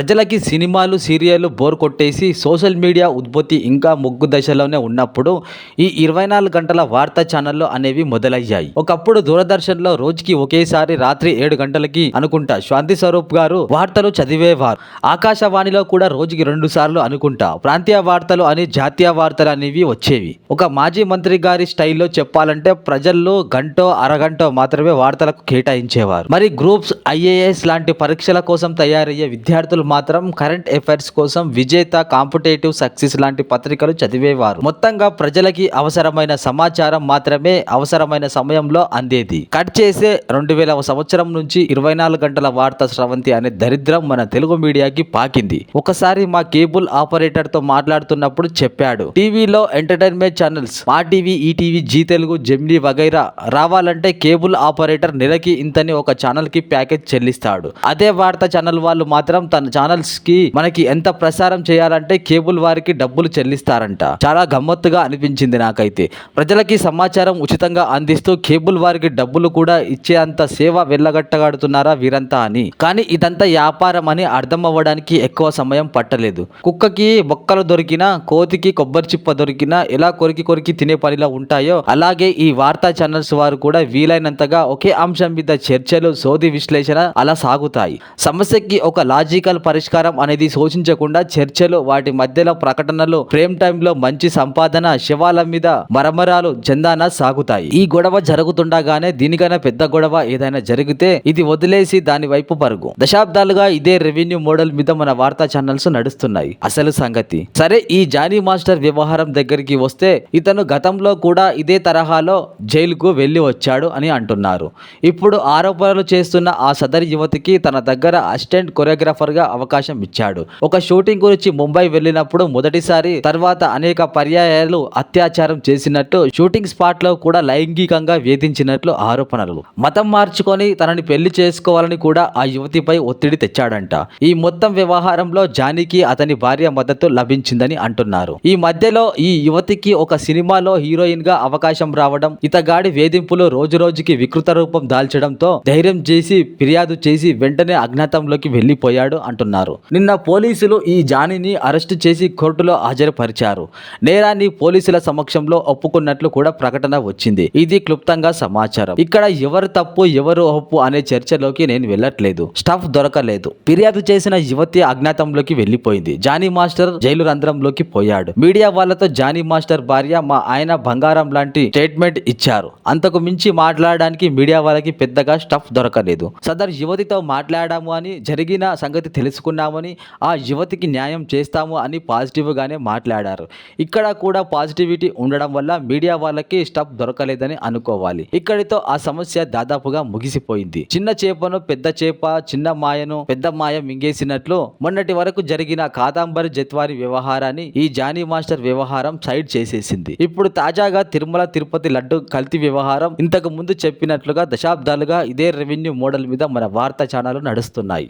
ప్రజలకి సినిమాలు సీరియల్లు బోర్ కొట్టేసి సోషల్ మీడియా ఉత్పత్తి ఇంకా ముగ్గు దశలోనే ఉన్నప్పుడు ఈ ఇరవై నాలుగు గంటల వార్తా ఛానళ్ళు అనేవి మొదలయ్యాయి. ఒకప్పుడు దూరదర్శన్లో రోజుకి ఒకేసారి రాత్రి ఏడు గంటలకి అనుకుంటా. శాంతి స్వరూప్ గారు వార్తలు చదివేవారు. ఆకాశవాణిలో కూడా రోజుకి రెండు సార్లు అనుకుంటా. ప్రాంతీయ వార్తలు అని జాతీయ వార్తలు అనేవి వచ్చేవి. ఒక మాజీ మంత్రి గారి స్టైల్లో చెప్పాలంటే ప్రజల్లో గంటో అరగంటో మాత్రమే వార్తలకు కేటాయించేవారు. మరి గ్రూప్స్ ఐఏఎస్ లాంటి పరీక్షల కోసం తయారయ్యే విద్యార్థులు మాత్రం కరెంట్ అఫైర్స్ కోసం విజేత కాంపిటేటివ్ సక్సెస్ లాంటి పత్రికలు చదివేవారు. మొత్తంగా ప్రజలకి అవసరమైన సమాచారం మాత్రమే అవసరమైన సమయంలో అందేది. కట్ చేసే రెండు వేల సంవత్సరం నుంచి ఇరవై నాలుగు గంటల వార్త స్రవంతి అనే దరిద్రం మన తెలుగు మీడియాకి పాకింది. ఒకసారి మా కేబుల్ ఆపరేటర్తో మాట్లాడుతున్నప్పుడు చెప్పాడు టీవీలో entertainment channels Maa TV ETV Zee Telugu Gemini వగైరా రావాలంటే కేబుల్ ఆపరేటర్ నెలకి ఇంతని ఒక ఛానల్కి ప్యాకేజ్ చెల్లిస్తాడు. అదే వార్తా ఛానల్ వాళ్ళు మాత్రం తన ఛానల్స్కి మనకి ఎంత ప్రసారం చేయాలంటే కేబుల్ వారికి డబ్బులు చెల్లిస్తారంట. చాలా గమ్మత్తుగా అనిపించింది నాకైతే. ప్రజలకి సమాచారం ఉచితంగా అందిస్తూ కేబుల్ వారికి డబ్బులు కూడా ఇచ్చే అంత సేవ వెళ్ళగట్టగాడుతున్నారా వీరంతా అని. కానీ ఇదంతా వ్యాపారం అని అర్థం అవ్వడానికి ఎక్కువ సమయం పట్టలేదు. కుక్కకి బొక్కలు దొరికినా కోతికి కొబ్బరి చిప్ప దొరికినా ఎలా కొరికి కొరికి తినే పనిలో ఉంటాయో అలాగే ఈ వార్తా ఛానల్స్ వారు కూడా వీలైనంతగా ఒకే అంశం మీద చర్చలు సోది విశ్లేషణ అలా సాగుతాయి. సమస్యకి ఒక లాజికల్ పరిష్కారం అనేది సూచించకుండా చర్చలు వాటి మధ్యలో ప్రకటనలు ప్రేమ్ టైంలో మంచి సంపాదన శివాల మీద మరమరాలు చందాన సాగుతాయి. ఈ గొడవ జరుగుతుండగానే దీనికైనా పెద్ద గొడవ ఏదైనా జరిగితే ఇది వదిలేసి దాని వైపు పరుగు. దశాబ్దాలుగా ఇదే రెవెన్యూ మోడల్ మీద మన వార్తా ఛానల్స్ నడుస్తున్నాయి. అసలు సంగతి? సరే ఈ జానీ మాస్టర్ వ్యవహారం దగ్గరికి వస్తే ఇతను గతంలో కూడా ఇదే తరహాలో జైలుకు వెళ్ళి వచ్చాడు అని అంటున్నారు. ఇప్పుడు ఆరోపణలు చేస్తున్న ఆ సదరి యువతికి తన దగ్గర అసిస్టెంట్ కొరియోగ్రాఫర్గా అవకాశం ఇచ్చాడు. ఒక షూటింగ్ గురించి ముంబై వెళ్ళినప్పుడు మొదటిసారి తర్వాత అనేక పర్యాయాలు అత్యాచారం చేసినట్టు షూటింగ్ స్పాట్లో కూడా లైంగికంగా వేధించినట్లు ఆరోపణలు. మతం మార్చుకొని తనని పెళ్ళి చేసుకోవాలని కూడా ఆ యువతిపై ఒత్తిడి తెచ్చాడంట. ఈ మొత్తం వ్యవహారంలో జానీకి అతని భార్య మద్దతు లభించిందని అంటున్నారు. ఈ మధ్యలో ఈ యువతికి ఒక సినిమాలో హీరోయిన్గా అవకాశం రావడం ఇతగాడి వేధింపులు రోజు రోజుకి వికృత రూపం దాల్చడంతో ధైర్యం చేసి ఫిర్యాదు చేసి వెంటనే అజ్ఞాతంలోకి వెళ్ళిపోయాడు అంటున్నారు. నిన్న పోలీసులు ఈ జానీని అరెస్టు చేసి కోర్టులో హాజరుపరిచారు. నేరాన్ని పోలీసుల సమక్షంలో ఒప్పుకున్నట్లు కూడా ప్రకటన వచ్చింది. ఇది క్లుప్తంగా సమాచారం. ఇక్కడ ఎవరు తప్పు ఎవరు ఒప్పు అనే చర్చలోకి నేను వెళ్ళట్లేదు. స్టఫ్ దొరకలేదు. ఫిర్యాదు చేసిన యువతి అజ్ఞాతంలోకి వెళ్ళిపోయింది జానీ మాస్టర్ జైలు రంధ్రంలోకి పోయాడు. మీడియా వాళ్ళతో జానీ మాస్టర్ భార్య మా ఆయన బంగారం లాంటి స్టేట్మెంట్ ఇచ్చారు. అంతకు మించి మాట్లాడడానికి మీడియా వాళ్ళకి పెద్దగా స్టఫ్ దొరకలేదు. సదర్ యువతితో మాట్లాడాము అని జరిగిన సంగతి తెలుసుకున్నామని ఆ యువతికి న్యాయం చేస్తాము అని పాజిటివ్గానే మాట్లాడారు. ఇక్కడ కూడా పాజిటివిటీ ఉండడం వల్ల మీడియా వాళ్ళకి స్టఫ్ దొరకలేదని అనుకోవాలి. ఇక్కడితో ఆ సమస్య దాదాపుగా ముగిసిపోయింది. చిన్న చేపను పెద్ద చేప చిన్న మాయను పెద్ద మాయ మింగేసినట్లు మొన్నటి వరకు జరిగిన కాదాంబరి జత్వారి వ్యవహారాన్ని ఈ జానీ మాస్టర్ వ్యవహారం సైడ్ చేసేసింది. ఇప్పుడు తాజాగా తిరుమల తిరుపతి లడ్డు కల్తీ వ్యవహారం ఇంతకు ముందు చెప్పినట్లుగా దశాబ్దాలుగా ఇదే రెవెన్యూ మోడల్ మీద మన వార్తా ఛానల్ నడుస్తున్నాయి.